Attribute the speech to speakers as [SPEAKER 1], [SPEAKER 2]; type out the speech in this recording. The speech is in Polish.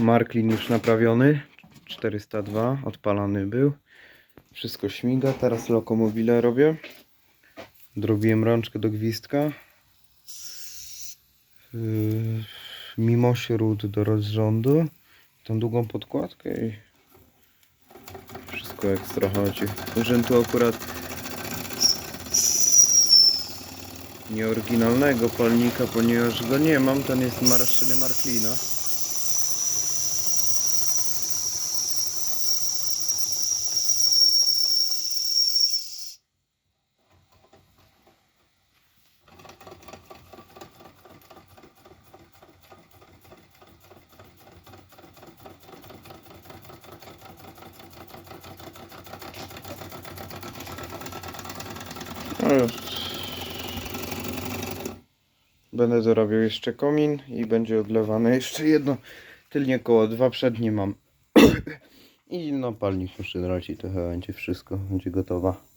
[SPEAKER 1] Marklin już naprawiony. 402 odpalany był. Wszystko śmiga. Teraz lokomobile robię. Drobiłem rączkę do gwizdka. Yy, Mimo śród do rozrządu. Tą długą podkładkę i wszystko ekstra chodzi. Urzędu akurat nieoryginalnego palnika, ponieważ go nie mam, ten jest marszczyny Marklina. No już. Będę dorabiał jeszcze komin i będzie odlewane jeszcze jedno tylnie koło, dwa przednie mam. I no palnik muszę dać to chyba będzie wszystko, będzie gotowa.